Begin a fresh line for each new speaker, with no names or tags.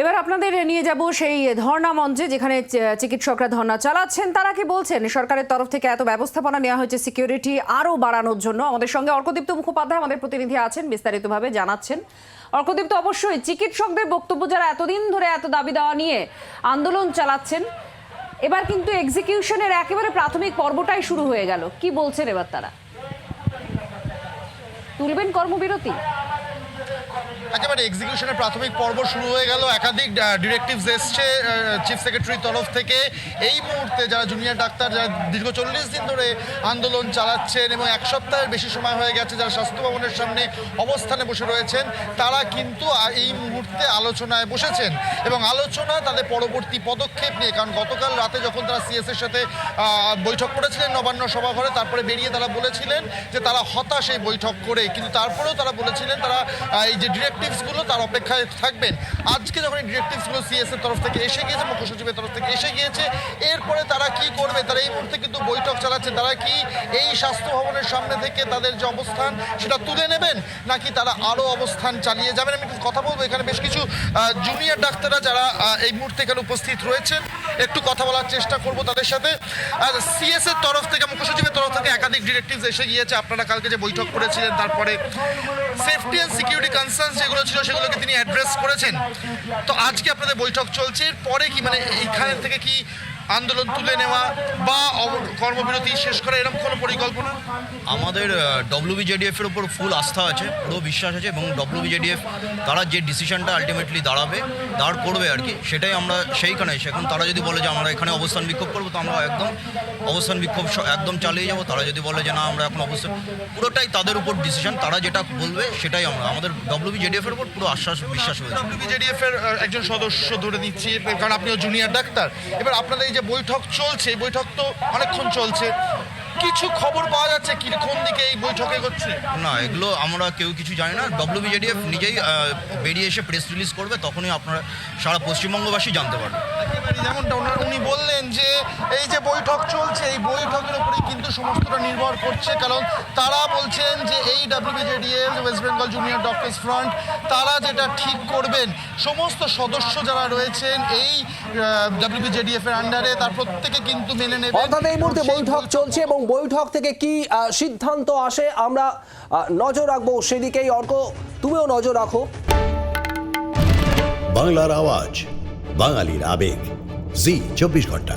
এবার আপনাদের নিয়ে যাব সেই ধর্ণা মঞ্চে যেখানে চিকিৎসকরা ধর্ণা চালাচ্ছেন। তারা কি বলছেন? সরকারের তরফ থেকে এত ব্যবস্থাপনা নেওয়া হয়েছে সিকিউরিটি আরও বাড়ানোর জন্য। আমাদের সঙ্গে অর্কদীপ্ত মুখোপাধ্যায় আমাদের প্রতিনিধি আছেন, বিস্তারিতভাবে জানাচ্ছেন। অর্কদীপ্ত, অবশ্যই চিকিৎসকদের বক্তব্য যারা এতদিন ধরে এত দাবি দেওয়া নিয়ে আন্দোলন চালাচ্ছেন, এবার কিন্তু এক্সিকিউশনের একেবারে প্রাথমিক পর্বটাই শুরু হয়ে গেল। কি বলছেন এবার তারা? তুলবেন কর্মবিরতি?
একেবারে এক্সিকিউশনের প্রাথমিক পর্ব শুরু হয়ে গেল। একাধিক ডিরেক্টিভস এসছে চিফ সেক্রেটারির তরফ থেকে। এই মুহূর্তে যারা জুনিয়র ডাক্তার, যারা দীর্ঘ চল্লিশ দিন ধরে আন্দোলন চালাচ্ছেন এবং এক সপ্তাহের বেশি সময় হয়ে গেছে যারা স্বাস্থ্য ভবনের সামনে অবস্থানে বসে রয়েছেন, তারা কিন্তু এই মুহূর্তে আলোচনায় বসেছেন। এবং আলোচনা, তাদের পরবর্তী পদক্ষেপ নিয়ে, কারণ গতকাল রাতে যখন তারা সিএস এর সাথে বৈঠক করেছিলেন নবান্ন সভাঘরে, তারপরে বেরিয়ে তারা বলেছিলেন যে তারা হতাশ এই বৈঠক করে। কিন্তু তারপরেও তারা বলেছিলেন তারা এই যে ডিরেক্টিভসগুলো তার অপেক্ষায় থাকবেন। আজকে যখন এই ডিরেক্টিভসগুলো সিএস এর তরফ থেকে এসে গিয়েছে, মুখ্য সচিবের তরফ থেকে এসে গিয়েছে তারা কি করবে? তারা এই মুহূর্তে কিন্তু বৈঠক চালাচ্ছে। তারা কি এই স্বাস্থ্য ভবনের সামনে থেকে তাদের যে অবস্থান, সেটা তুলে নেবেন? নাকি তারা আরও অবস্থান চালিয়ে যাবেন? আমি কথা বলব। এখানে বেশ কিছু জুনিয়র ডাক্তাররা যারা এই মুহূর্তে এখানে উপস্থিত রয়েছেন, একটু কথা বলার চেষ্টা করব তাদের সাথে। আর সিএস এর তরফ থেকে, মুখ্য সচিবের তরফ থেকে একাধিক ডিরেক্টিভ এসে গিয়েছে। আপনারা কালকে যে বৈঠক করেছিলেন, তারপরে সেফটি অ্যান্ড সিকিউরিটি কনসার্ন যেগুলো ছিল, সেগুলোকে তিনি অ্যাড্রেস করেছেন। তো আজকে আপনাদের বৈঠক চলছে। পরে কি মানে এইখান থেকে কি আন্দোলন তুলে নেওয়া বা কর্মবিরতি শেষ করা এরকম কোনো পরিকল্পনা?
আমাদের ডব্লিউবিজেডিএফ এর উপর ফুল আস্থা আছে পুরো বিশ্বাস আছে এবং ডব্লিউবিজেডিএফ তারা যে ডিসিশনটা আলটিমেটলি দাঁড়াবে দাঁড় করবে আর কি সেটাই আমরা সেইখানে এসে এখন তারা যদি বলে যে আমরা এখানে অবস্থান বিক্ষোভ করব তো আমরা একদম অবস্থান বিক্ষোভ একদম চালিয়ে যাব। তারা যদি বলে যে না আমরা এখন অবস্থান পুরোটাই তাদের উপর ডিসিশন তারা যেটা বলবে সেটাই আমরা আমাদের ডব্লিউবিজেডিএফ এর উপর পুরো আশ্বাস বিশ্বাস হয়েছে
বিজেডিএফ এর একজন সদস্য ধরে নিচ্ছি কারণ আপনিও জুনিয়র ডাক্তার। এবার আপনাদের এই যে বৈঠক চলছে বৈঠক তো অনেকক্ষণ চলছে। কিছু খবর পাওয়া যাচ্ছে কি কোন দিকে এই বৈঠকে হচ্ছে
না এগুলো আমরা কেউ কিছু জানি না। ডব্লিউবিজেডিএফ নিজেই বেরিয়ে এসে প্রেস রিলিজ করবে তখনই আপনারা সারা পশ্চিমবঙ্গবাসী জানতে পারবে।
একেবারে যেমনটা ওনার উনি বললেন যে এই যে বৈঠক চলছে এই বৈঠকের কিন্তু সমস্তটা নির্ভর করছে কারণ তারা বলছেন যে এই WBJDF West Bengal junior doctors front তারা যেটা ঠিক করবেন। সমস্ত সদস্য যারা রয়েছেন এই ডাব্লিউবিজেডিএফ এর আন্ডারে তার প্রত্যেকে কিন্তু মেনে নেবেন।
অর্থাৎ এই মুহূর্তে বৈঠক চলছে এবং বৈঠক থেকে কি সিদ্ধান্ত আসে আমরা নজর রাখব সেদিকেই। অর্ক তুমিও নজর রাখো।
বাংলার আওয়াজ বাঙালির আবেগ। জি চব্বিশ ঘণ্টা।